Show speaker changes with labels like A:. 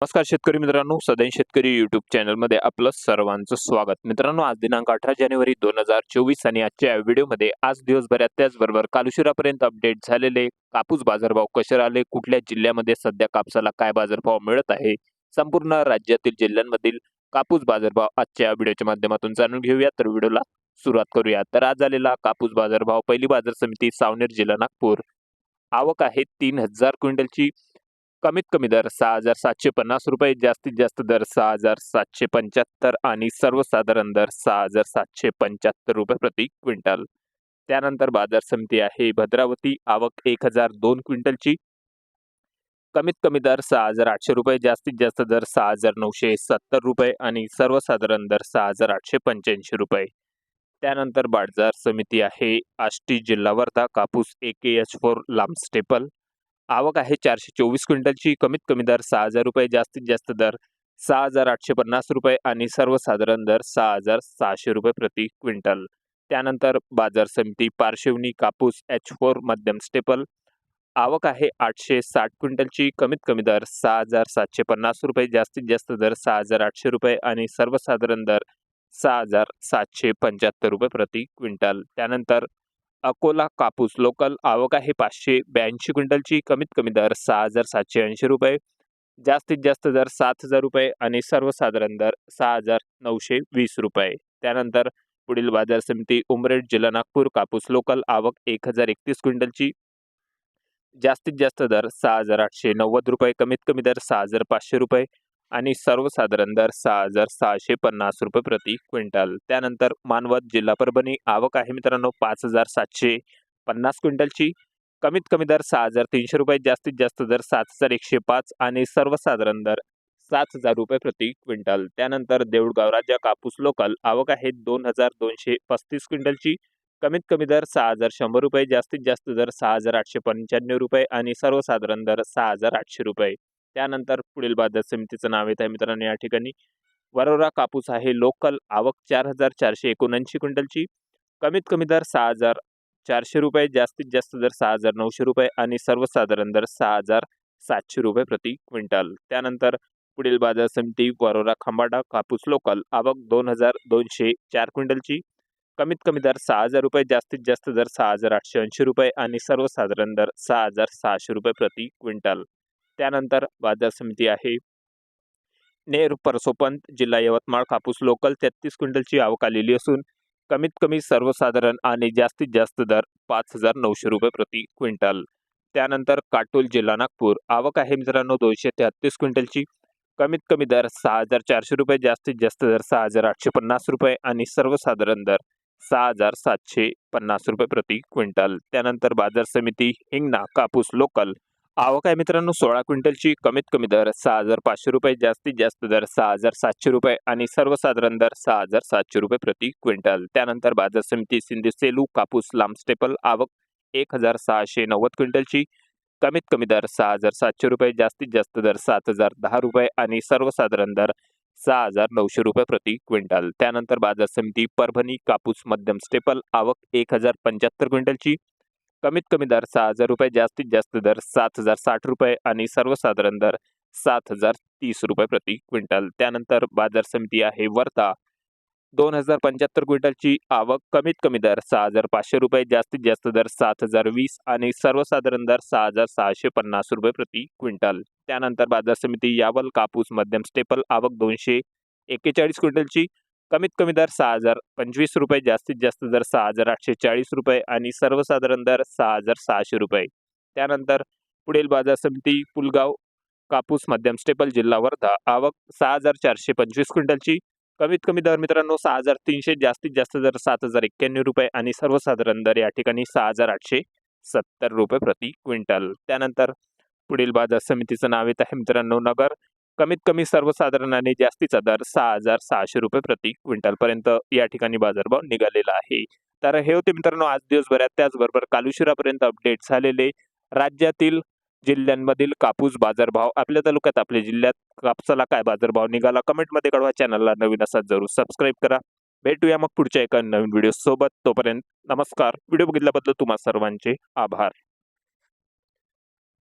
A: नमस्कार शेतकरी मित्रांनो सदैन शेतकरी युट्यूब चॅनलमध्ये आपलं सर्वांचं स्वागत. मित्रांनो आज दिनांक अठरा जानेवारी दोन हजार चोवीस आणि आजच्या या व्हिडिओमध्ये आज दिवसभरात त्याचबरोबर कालुशिरापर्यंत अपडेट झालेले कापूस बाजारभाव कसे राहिले कुठल्या जिल्ह्यामध्ये सध्या कापसाला काय बाजारभाव मिळत आहे संपूर्ण राज्यातील जिल्ह्यांमधील कापूस बाजारभाव आजच्या व्हिडिओच्या माध्यमातून जाणून घेऊया. तर व्हिडिओला सुरुवात करूया. तर आज आलेला कापूस बाजारभाव पहिली बाजार समिती सावनेर जिल्हा नागपूर. आवक आहे तीन हजार क्विंटलची. कमीत कमी दर सहा हजार सातशे पन्नास रुपये जास्तीत जास्त दर सहा हजार सातशे पंच्याहत्तर आणि सर्वसाधारण दर सहा हजार सातशे पंच्याहत्तर रुपये प्रति क्विंटल. त्यानंतर बाजार समिती आहे भद्रावती आवक एक हजार दोन क्विंटलची. कमीत कमी दर सहा हजार आठशे रुपये जास्तीत जास्त दर सहा हजार नऊशे सत्तर रुपये आणि सर्वसाधारण दर सहा हजार आठशे पंच्याऐंशी रुपये. त्यानंतर बाजार समिती आहे आष्टी जिल्हा वर्धा कापूस ए के एच फोर लांब स्टेपल. आवक आहे चारशे चोवीस क्विंटलची. कमीत कमी दर सहा हजार रुपये जास्तीत जास्त दर सहा हजार आठशे पन्नास रुपये आणि सर्वसाधारण दर सहा हजार सहाशे रुपये प्रति क्विंटल. त्यानंतर बाजार समिती पार्श्वनी कापूस एच फोर मध्यम स्टेपल. आवक आहे आठशे साठ क्विंटलची. कमीत कमी दर सहा हजार सातशे पन्नास रुपये जास्तीत जास्त दर सहा हजार आठशे रुपये आणि सर्वसाधारण दर सहा हजार सातशे पंच्याहत्तर रुपये प्रति क्विंटल. त्यानंतर अकोला कापूस लोकल आवक आहे पाचशे ब्याऐंशी क्विंटलची. कमीत कमी दर सहा हजार सातशे ऐंशी रुपये. जास्तीत जास्त दर सात हजार रुपये आणि सर्वसाधारण दर सहा हजार नऊशे वीस रुपये. त्यानंतर पुढील बाजार समिती उमरेड जिल्हा नागपूर कापूस लोकल आवक एक हजार एकतीस क्विंटलची. जास्तीत जास्त दर सहा हजार आठशे नव्वद रुपये. कमीत कमी दर सहा हजार पाचशे रुपये. आणि सर्वसाधारण दर सहा हजार सहाशे पन्नास रुपये प्रति क्विंटल. त्यानंतर मानवत जिल्हा परभणी आवक आहे मित्रांनो पाच हजार सातशे पन्नास क्विंटलची. कमीत कमी दर सहा हजार तीनशे रुपये जास्तीत जास्त दर सात हजार एकशे पाच आणि सर्वसाधारण दर सात हजार रुपये प्रति क्विंटल. त्यानंतर देऊळगाव राजा कापूस लोकल आवक आहे दोन हजार दोनशे पस्तीस क्विंटलची. कमीत कमी दर सहा हजार शंभर रुपये जास्तीत जास्त दर सहा हजार आठशे पंच्याण्णव रुपये आणि सर्वसाधारण दर सहा हजार आठशे रुपये. त्यानंतर पुढील बाजार समितीचं नाव येत आहे मित्रांनो या ठिकाणी. वरोरा कापूस आहे लोकल आवक चार हजार चारशे एकोणऐंशी क्विंटलची. कमीत कमी दर सहा हजार चारशे रुपये जास्तीत जास्त दर सहा हजार नऊशे रुपये आणि सर्वसाधारण दर सहा हजार सातशे रुपये प्रति क्विंटल. त्यानंतर पुढील बाजार समिती वरोरा खंबाडा कापूस लोकल आवक दोन हजार दोनशे चार क्विंटलची. कमीत कमी दर सहा हजार रुपये जास्तीत जास्त दर सहा हजार आठशे ऐंशी रुपये आणि सर्वसाधारण दर सहा हजार सहाशे रुपये प्रति क्विंटल. त्यानंतर बाजार समिती आहे. नेर परसोपंत जिल्हा यवतमाळ कापूस लोकल तेहतीस क्विंटलची आवक आलेली असून कमीत कमी सर्वसाधारण आणि जास्तीत जास्त दर पाच हजार नऊशे रुपये प्रति क्विंटल. त्यानंतर काटोल जिल्हा नागपूर आवक आहे मित्रांनो दोनशे तेहतीस क्विंटलची. कमीत कमी दर सहा हजार चारशे रुपये जास्तीत जास्त दर सहा हजार आठशे पन्नास रुपये आणि सर्वसाधारण दर सहा हजार सातशे पन्नास रुपये प्रति क्विंटल. त्यानंतर बाजार समिती हिंगणा कापूस लोकल आवक आहे मित्रांनो सोळा क्विंटलची कमीत कमी दर सहा हजार पाचशे रुपये जास्तीत जास्त दर सहा हजार सातशे रुपये आणि सर्वसाधारण दर सहा हजार सातशे रुपये प्रति क्विंटल. त्यानंतर बाजार समिती सिंधी सेलू कापूस लांब स्टेपल आवक एक हजार सहाशे नव्वद क्विंटलची कमीत कमी दर सहा हजार सातशे रुपये जास्तीत जास्त दर सात हजार दहा रुपये आणि सर्वसाधारण दर सहा हजार नऊशे रुपये प्रति क्विंटल. त्यानंतर बाजार समिती परभणी कापूस मध्यम स्टेपल आवक एक हजार पंच्याहत्तर क्विंटलची कमीत कमी दर सहा हजार रुपये जास्तीत जास्त दर सात हजार साठ रुपये आणि सर्वसाधारण दर सात हजार तीस रुपये प्रति क्विंटल. त्यानंतर बाजार समिती आहे वर्धा दोन हजार पंच्याहत्तर क्विंटलची आवक कमीत कमी दर सहा हजार पाचशे रुपये जास्तीत जास्त दर सात हजार वीस आणि सर्वसाधारण दर सहा हजार सहाशे पन्नास रुपये प्रति क्विंटल. त्यानंतर बाजार समिती यावल कापूस मध्यम स्टेपल आवक दोनशे एक्केचाळीस क्विंटलची कमीत कमी दर सहा हजार पंचवीस रुपये जास्तीत जास्त दर सहा हजार आठशे चाळीस रुपये आणि सर्वसाधारण दर सहा हजार सहाशे रुपये. त्यानंतर पुढील बाजार समिती पुलगाव कापूस मध्यम स्टेपल जिल्हा वर्धा. आवक सहा हजार चारशे पंचवीस क्विंटलची. कमीत कमी दर मित्रांनो सहा हजार तीनशे जास्तीत जास्त दर सात हजार एक्क्याण्णव रुपये आणि सर्वसाधारण दर या ठिकाणी सहा हजार आठशे सत्तर रुपये प्रति क्विंटल. त्यानंतर पुढील बाजार समितीचं नाव येत आहे मित्रांनो नगर. कमीत कमी सर्वसाधारणाने जास्तीचा दर सहा हजार सहाशे रुपये प्रति क्विंटलपर्यंत या ठिकाणी बाजारभाव निघालेला आहे. तर हे होते मित्रांनो आज दिवसभरात. त्याचबरोबर कालुशिरापर्यंत अपडेट झालेले. राज्यातील जिल्ह्यांमधील कापूस बाजारभाव आपल्या तालुक्यात आपल्या जिल्ह्यात कापसाला काय बाजारभाव निघाला कमेंटमध्ये कळवा. चॅनलला नवीन असा जरूर सबस्क्राईब करा. भेटूया मग पुढच्या एका नवीन व्हिडिओ सोबत. तोपर्यंत नमस्कार. व्हिडिओ बघितल्याबद्दल तुम्हा सर्वांचे आभार.